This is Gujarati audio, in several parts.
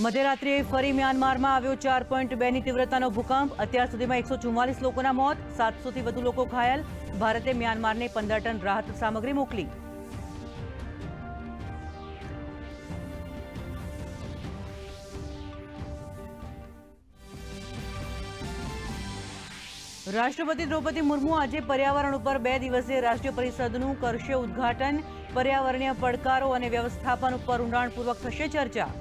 મધ્યરાત્રિએ ફરી મ્યાનમારમાં આવ્યો ચાર પોઈન્ટ બેની તીવ્રતાનો ભૂકંપ. અત્યાર સુધીમાં એકસો ચુમ્માલીસ લોકોના મોત, સાતસોથી વધુ લોકો ઘાયલ. ભારતે મ્યાનમારને પંદર ટન રાહત સામગ્રી મોકલી. રાષ્ટ્રપતિ દ્રૌપદી મુર્મુ આજે પર્યાવરણ ઉપર બે દિવસીય રાષ્ટ્રીય પરિષદનું કરશે ઉદ્ઘાટન. પર્યાવરણીય પડકારો અને વ્યવસ્થાપન ઉપર ઊંડાણપૂર્વક થશે ચર્ચા.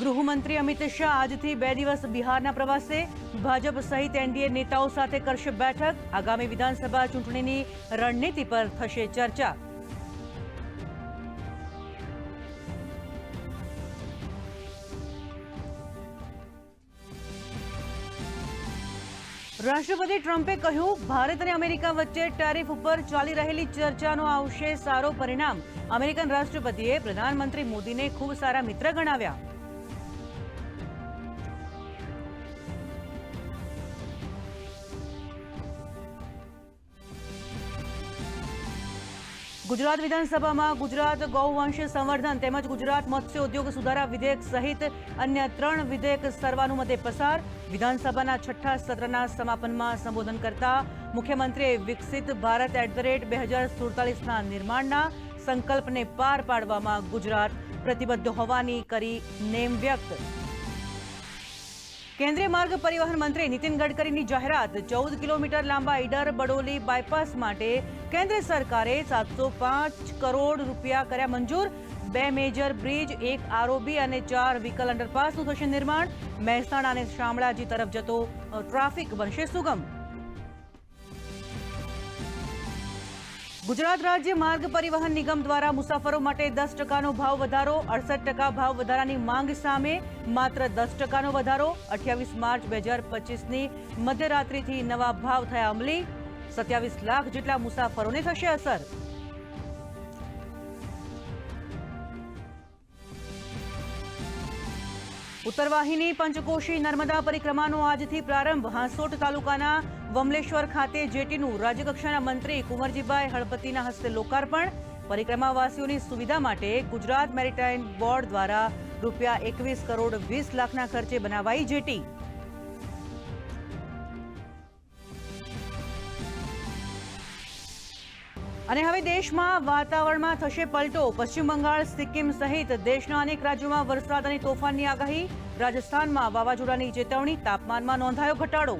ગૃહમંત્રી અમિત શાહ આજથી બે દિવસ બિહારના પ્રવાસે. ભાજપ સહિત એનડીએ નેતાઓ સાથે કરશે બેઠક. આગામી વિધાનસભા ચૂંટણીની રણનીતિ પર થશે ચર્ચા. રાષ્ટ્રપતિ ટ્રમ્પે કહ્યું, ભારત અને અમેરિકા વચ્ચે ટેરિફ ઉપર ચાલી રહેલી ચર્ચાનો આવશે સારો પરિણામ. અમેરિકન રાષ્ટ્રપતિએ પ્રધાનમંત્રી મોદીને ખૂબ સારા મિત્ર ગણાવ્યા. ગુજરાત વિધાનસભામાં ગુજરાત ગૌવંશ સંવર્ધન તેમજ ગુજરાત મત્સ્ય ઉદ્યોગ સુધારા વિધેયક સહિત અન્ય ત્રણ વિધેયક સર્વાનુમતે પસાર. વિધાનસભાના છઠ્ઠા સત્રના સમાપનમાં સંબોધન કરતા મુખ્યમંત્રીએ વિકસિત ભારત એટ ધ રેટ બે હજાર સુડતાલીસના નિર્માણના સંકલ્પને પાર પાડવામાં ગુજરાત પ્રતિબદ્ધ હોવાની કરી નેમ વ્યક્ત. કેન્દ્રીય માર્ગ પરિવહન મંત્રી નીતિન ગડકરીની જાહેરાત ચૌદ કિલોમીટર લાંબા ઈડર બડોલી બાયપાસ માટે કેન્દ્ર સરકારે સાતસો પાંચ કરોડ રૂપિયા કર્યા મંજૂર. બે મેજર બ્રિજ, એક આરઓબી અને ચાર વ્હીકલ અંડરપાસનું થશે નિર્માણ. મહેસાણા અને શામળાજી તરફ જતો ટ્રાફિક બનશે સુગમ. ગુજરાત રાજ્ય માર્ગ પરિવહન નિગમ દ્વારા મુસાફરો માટે દસ ટકાનો ભાવ વધારો, અડસઠ ટકા ભાવ વધારાની માંગ સામે માત્ર દસ ટકાનો વધારો. અઠ્યાવીસ માર્ચ બે હજાર પચીસની મધ્યરાત્રિથી નવા ભાવ થયા અમલી. સત્યાવીસ લાખ જેટલા મુસાફરોને થશે અસર. ઉત્તરવાહિની પંચકોશી નર્મદા પરિક્રમાનો આજથી પ્રારંભ. હાંસોટ તાલુકાના વમલેશ્વર ખાતે જેટીનું રાજ્યકક્ષાના મંત્રી કુંવરજીભાઈ હળપતિના હસ્તે લોકાર્પણ. પરિક્રમાવાસીઓની સુવિધા માટે ગુજરાત મેરીટાઇમ બોર્ડ દ્વારા રૂપિયા એકવીસ કરોડ વીસ લાખના ખર્ચે બનાવાઈ જેટી. અને હવે દેશમાં વાતાવરણમાં થશે પલટો. પશ્ચિમ બંગાળ, સિક્કિમ સહિત દેશના અનેક રાજ્યોમાં વરસાદ અને તોફાનની આગાહી. રાજસ્થાનમાં વાવાઝોડાની ચેતવણી તાપમાનમાં નોંધાયો ઘટાડો.